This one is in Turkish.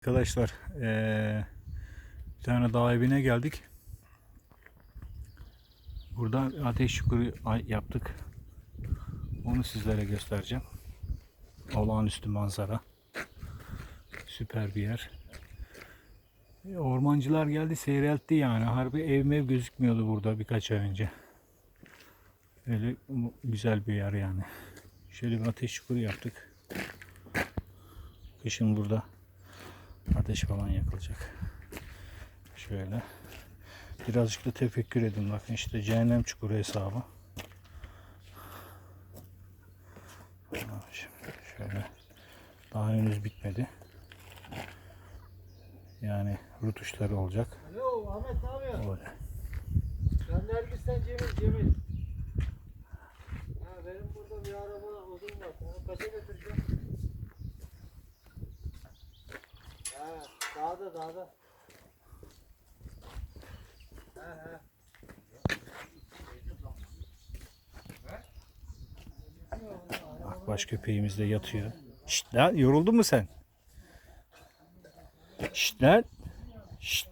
Arkadaşlar eee, bir tane dağ evine geldik. Burada ateş çukuru yaptık. Onu sizlere göstereceğim. Olağanüstü manzara. Süper bir yer. E, Ormancılar geldi seyreltti yani. Harbi ev mev gözükmüyordu burada birkaç ay önce. Öyle güzel bir yer yani. Şöyle bir ateş çukuru yaptık. Kışın burada ateş falan yakılacak. Şöyle. Birazcık da tefekkür edin. Bakın işte cehennem çukuru hesabı. Şimdi Şöyle. Daha henüz bitmedi. Yani rutuşları olacak. Alo Ahmet ne yapıyorsun? Öyle. Ben Nergis'ten Cemil, Cemil. Ha, benim burada bir araba odun var. Onu kaça götüreceğim? Ha, dağda dağda. Ha, ha. Bak baş köpeğimiz de yatıyor. Şşt lan yoruldun mu sen? Şşt lan. Şşt.